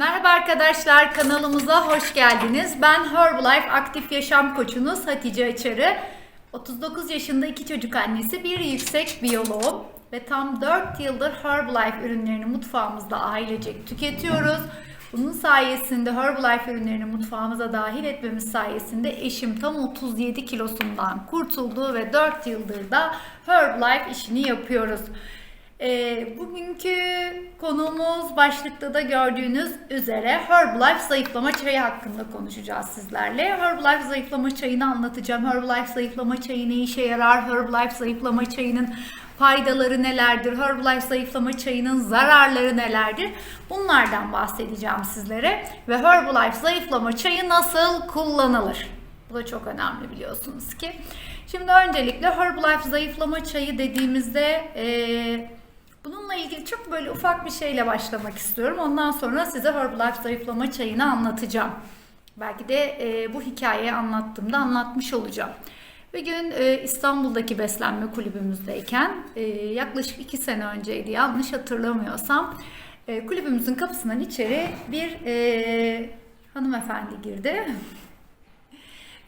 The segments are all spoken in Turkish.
Merhaba arkadaşlar kanalımıza hoş geldiniz. Ben Herbalife aktif yaşam koçunuz Hatice Açarı. 39 yaşında iki çocuk annesi, bir yüksek biyoloğum ve tam 4 yıldır Herbalife ürünlerini mutfağımızda ailecek tüketiyoruz. Bunun sayesinde Herbalife ürünlerini mutfağımıza dahil etmemiz sayesinde eşim tam 37 kilosundan kurtuldu ve 4 yıldır da Herbalife işini yapıyoruz. Ee, bugünkü konuğumuz başlıkta da gördüğünüz üzere Herbalife zayıflama çayı hakkında konuşacağız sizlerle. Herbalife zayıflama çayını anlatacağım. Herbalife zayıflama çayı ne işe yarar? Herbalife zayıflama çayının faydaları nelerdir? Herbalife zayıflama çayının zararları nelerdir? Bunlardan bahsedeceğim sizlere. Ve Herbalife zayıflama çayı nasıl kullanılır? Bu da çok önemli biliyorsunuz ki. Şimdi öncelikle Herbalife zayıflama çayı dediğimizde eee Bununla ilgili çok böyle ufak bir şeyle başlamak istiyorum. Ondan sonra size Herbalife zayıflama çayını anlatacağım. Belki de e, bu hikayeyi anlattığımda anlatmış olacağım. Bir gün e, İstanbul'daki beslenme kulübümüzdeyken e, yaklaşık iki sene önceydi yanlış hatırlamıyorsam e, kulübümüzün kapısından içeri bir e, hanımefendi girdi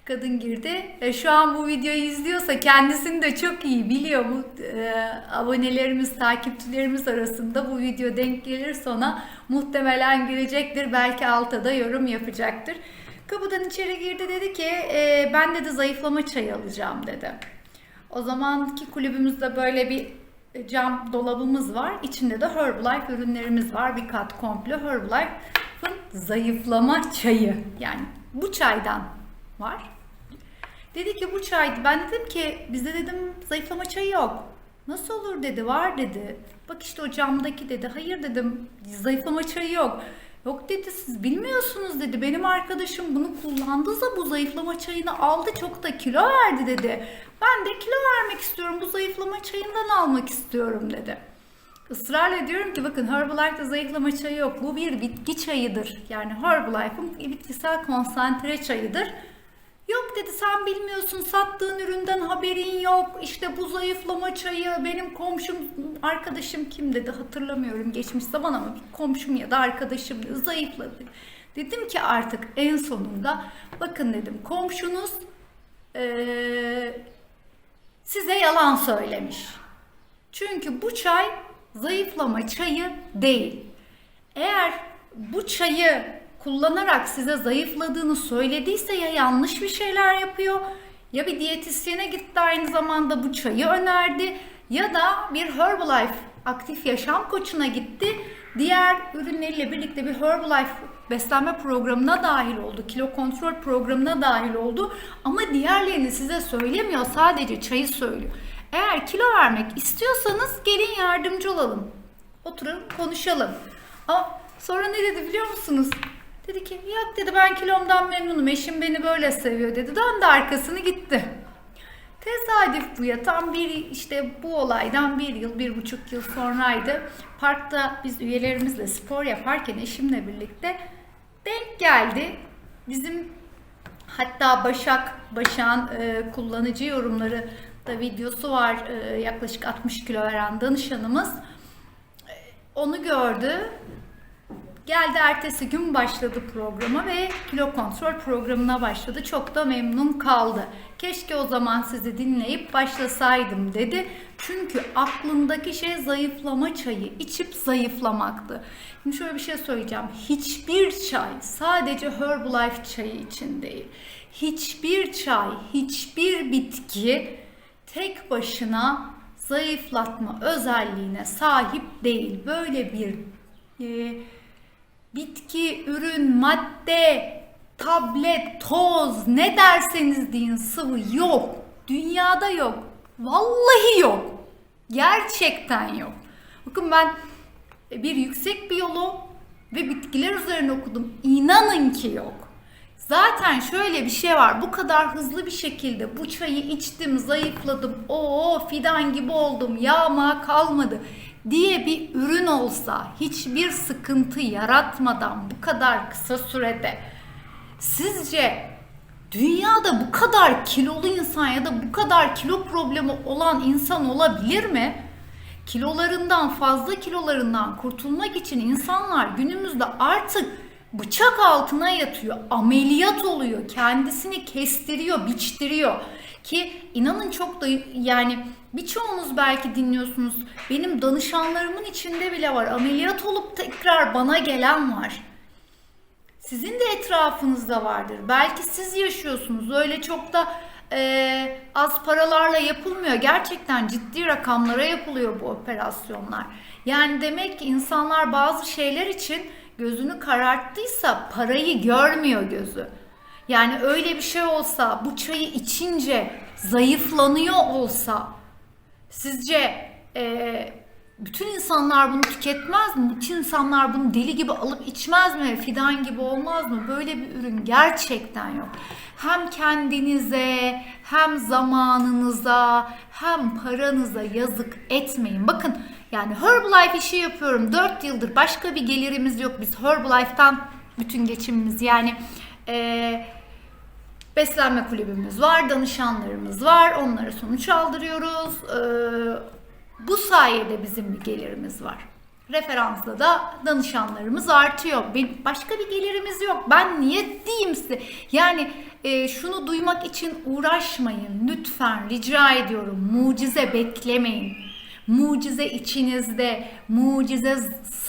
kadın girdi. E, şu an bu videoyu izliyorsa kendisini de çok iyi biliyor. Bu e, abonelerimiz, takipçilerimiz arasında bu video denk gelirse ona muhtemelen girecektir. Belki alta da yorum yapacaktır. Kapıdan içeri girdi dedi ki e, ben dedi zayıflama çayı alacağım dedi. O zamanki kulübümüzde böyle bir cam dolabımız var. İçinde de Herbalife ürünlerimiz var. Bir kat komple Herbalife'ın zayıflama çayı. Yani bu çaydan var. Dedi ki bu çaydı. Ben dedim ki bizde dedim zayıflama çayı yok. Nasıl olur dedi. Var dedi. Bak işte o camdaki dedi. Hayır dedim zayıflama çayı yok. Yok dedi siz bilmiyorsunuz dedi. Benim arkadaşım bunu kullandı da bu zayıflama çayını aldı çok da kilo verdi dedi. Ben de kilo vermek istiyorum. Bu zayıflama çayından almak istiyorum dedi. Israrla diyorum ki bakın Herbalife'de zayıflama çayı yok. Bu bir bitki çayıdır. Yani Herbalife'ın bitkisel konsantre çayıdır. Yok dedi sen bilmiyorsun sattığın üründen haberin yok. İşte bu zayıflama çayı benim komşum arkadaşım kim dedi hatırlamıyorum geçmiş zaman ama komşum ya da arkadaşım zayıfladı. Dedim ki artık en sonunda bakın dedim komşunuz ee, size yalan söylemiş. Çünkü bu çay zayıflama çayı değil. Eğer bu çayı kullanarak size zayıfladığını söylediyse ya yanlış bir şeyler yapıyor ya bir diyetisyene gitti aynı zamanda bu çayı önerdi ya da bir Herbalife aktif yaşam koçuna gitti. Diğer ürünleriyle birlikte bir Herbalife beslenme programına dahil oldu. Kilo kontrol programına dahil oldu. Ama diğerlerini size söylemiyor. Sadece çayı söylüyor. Eğer kilo vermek istiyorsanız gelin yardımcı olalım. Oturun konuşalım. Ama sonra ne dedi biliyor musunuz? Dedi ki yok dedi ben kilomdan memnunum eşim beni böyle seviyor dedi. Döndü arkasını gitti. Tesadüf bu ya tam bir işte bu olaydan bir yıl bir buçuk yıl sonraydı. Parkta biz üyelerimizle spor yaparken eşimle birlikte denk geldi. Bizim hatta Başak Başak'ın e, kullanıcı yorumları da videosu var e, yaklaşık 60 kilo veren danışanımız. E, onu gördü Geldi ertesi gün başladı programa ve kilo kontrol programına başladı. Çok da memnun kaldı. Keşke o zaman sizi dinleyip başlasaydım dedi. Çünkü aklındaki şey zayıflama çayı, içip zayıflamaktı. Şimdi şöyle bir şey söyleyeceğim. Hiçbir çay sadece Herbalife çayı için değil. Hiçbir çay, hiçbir bitki tek başına zayıflatma özelliğine sahip değil. Böyle bir e, bitki, ürün, madde, tablet, toz ne derseniz deyin sıvı yok. Dünyada yok. Vallahi yok. Gerçekten yok. Bakın ben bir yüksek biyolog ve bitkiler üzerine okudum. İnanın ki yok. Zaten şöyle bir şey var. Bu kadar hızlı bir şekilde bu çayı içtim, zayıfladım. Oo fidan gibi oldum. Yağma kalmadı diye bir ürün olsa hiçbir sıkıntı yaratmadan bu kadar kısa sürede sizce dünyada bu kadar kilolu insan ya da bu kadar kilo problemi olan insan olabilir mi? kilolarından fazla kilolarından kurtulmak için insanlar günümüzde artık bıçak altına yatıyor, ameliyat oluyor, kendisini kestiriyor, biçtiriyor. Ki inanın çok da yani birçoğunuz belki dinliyorsunuz. Benim danışanlarımın içinde bile var. Ameliyat olup tekrar bana gelen var. Sizin de etrafınızda vardır. Belki siz yaşıyorsunuz. Öyle çok da e, az paralarla yapılmıyor. Gerçekten ciddi rakamlara yapılıyor bu operasyonlar. Yani demek ki insanlar bazı şeyler için gözünü kararttıysa parayı görmüyor gözü. Yani öyle bir şey olsa bu çayı içince zayıflanıyor olsa sizce e, bütün insanlar bunu tüketmez mi? Bütün insanlar bunu deli gibi alıp içmez mi? Fidan gibi olmaz mı? Böyle bir ürün gerçekten yok. Hem kendinize, hem zamanınıza, hem paranıza yazık etmeyin. Bakın yani Herbalife işi yapıyorum. 4 yıldır başka bir gelirimiz yok. Biz Herbalife'tan bütün geçimimiz yani eee Beslenme kulübümüz var, danışanlarımız var. Onlara sonuç aldırıyoruz. Ee, bu sayede bizim bir gelirimiz var. Referansla da danışanlarımız artıyor. Benim başka bir gelirimiz yok. Ben niye diyeyim size? Yani e, şunu duymak için uğraşmayın. Lütfen rica ediyorum. Mucize beklemeyin. Mucize içinizde, mucize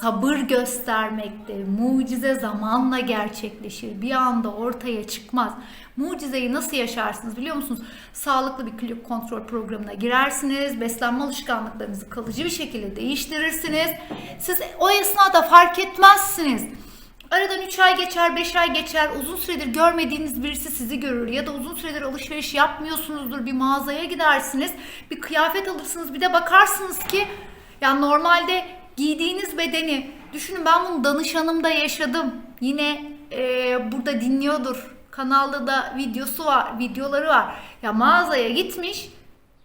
sabır göstermekte, mucize zamanla gerçekleşir. Bir anda ortaya çıkmaz. Mucizeyi nasıl yaşarsınız biliyor musunuz? Sağlıklı bir kilo kontrol programına girersiniz. Beslenme alışkanlıklarınızı kalıcı bir şekilde değiştirirsiniz. Siz o esnada fark etmezsiniz. Aradan 3 ay geçer, 5 ay geçer. Uzun süredir görmediğiniz birisi sizi görür. Ya da uzun süredir alışveriş yapmıyorsunuzdur. Bir mağazaya gidersiniz. Bir kıyafet alırsınız. Bir de bakarsınız ki ya normalde giydiğiniz bedeni düşünün ben bunu danışanımda yaşadım. Yine e, burada dinliyordur. Kanalda da videosu var, videoları var. Ya mağazaya gitmiş.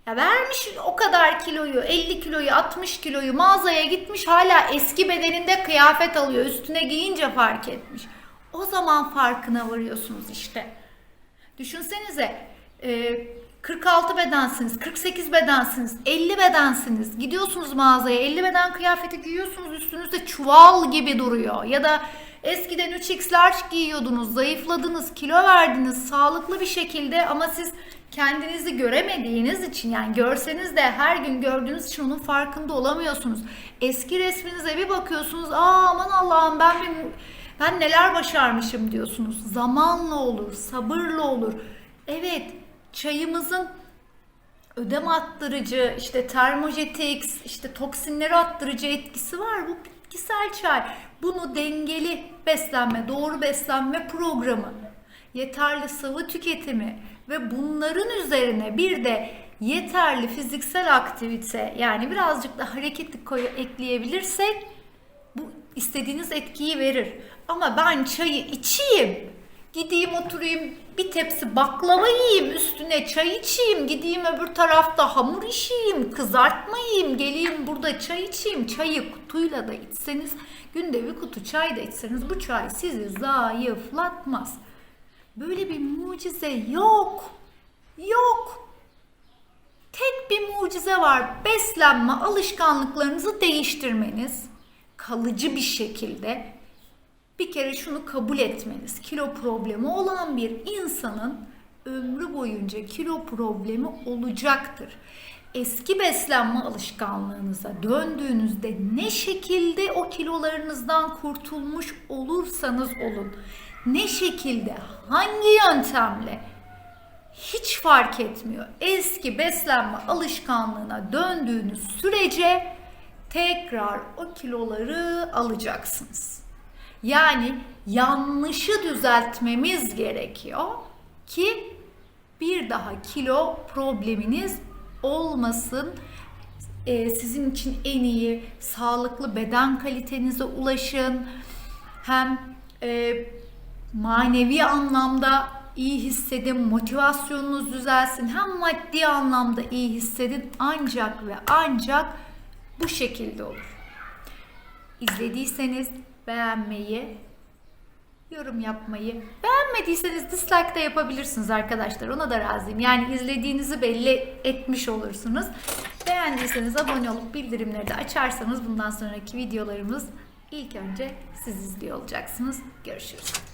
Ya vermiş o kadar kiloyu, 50 kiloyu, 60 kiloyu mağazaya gitmiş hala eski bedeninde kıyafet alıyor. Üstüne giyince fark etmiş. O zaman farkına varıyorsunuz işte. Düşünsenize e, 46 bedensiniz, 48 bedensiniz, 50 bedensiniz. Gidiyorsunuz mağazaya 50 beden kıyafeti giyiyorsunuz üstünüzde çuval gibi duruyor. Ya da eskiden 3x large giyiyordunuz, zayıfladınız, kilo verdiniz sağlıklı bir şekilde ama siz kendinizi göremediğiniz için yani görseniz de her gün gördüğünüz için onun farkında olamıyorsunuz. Eski resminize bir bakıyorsunuz aa aman Allah'ım ben bir, ben neler başarmışım diyorsunuz. Zamanla olur, sabırla olur. Evet çayımızın ödem attırıcı, işte termojetiks, işte toksinleri attırıcı etkisi var. Bu bitkisel çay. Bunu dengeli beslenme, doğru beslenme programı, yeterli sıvı tüketimi ve bunların üzerine bir de yeterli fiziksel aktivite yani birazcık da hareketli koyu ekleyebilirsek bu istediğiniz etkiyi verir. Ama ben çayı içeyim, gideyim oturayım bir tepsi baklava yiyeyim, üstüne çay içeyim, gideyim öbür tarafta hamur işeyim, kızartma yiyeyim, geleyim burada çay içeyim. Çayı kutuyla da içseniz, günde bir kutu çay da içseniz bu çay sizi zayıflatmaz. Böyle bir mucize yok. Yok. Tek bir mucize var. Beslenme alışkanlıklarınızı değiştirmeniz. Kalıcı bir şekilde bir kere şunu kabul etmeniz. Kilo problemi olan bir insanın ömrü boyunca kilo problemi olacaktır. Eski beslenme alışkanlığınıza döndüğünüzde ne şekilde o kilolarınızdan kurtulmuş olursanız olun, ne şekilde, hangi yöntemle hiç fark etmiyor. Eski beslenme alışkanlığına döndüğünüz sürece tekrar o kiloları alacaksınız. Yani yanlışı düzeltmemiz gerekiyor ki bir daha kilo probleminiz olmasın. Ee, sizin için en iyi sağlıklı beden kalitenize ulaşın. Hem e, manevi anlamda iyi hissedin, motivasyonunuz düzelsin. Hem maddi anlamda iyi hissedin. Ancak ve ancak bu şekilde olur. İzlediyseniz beğenmeyi, yorum yapmayı. Beğenmediyseniz dislike de yapabilirsiniz arkadaşlar. Ona da razıyım. Yani izlediğinizi belli etmiş olursunuz. Beğendiyseniz abone olup bildirimleri de açarsanız bundan sonraki videolarımız ilk önce siz izliyor olacaksınız. Görüşürüz.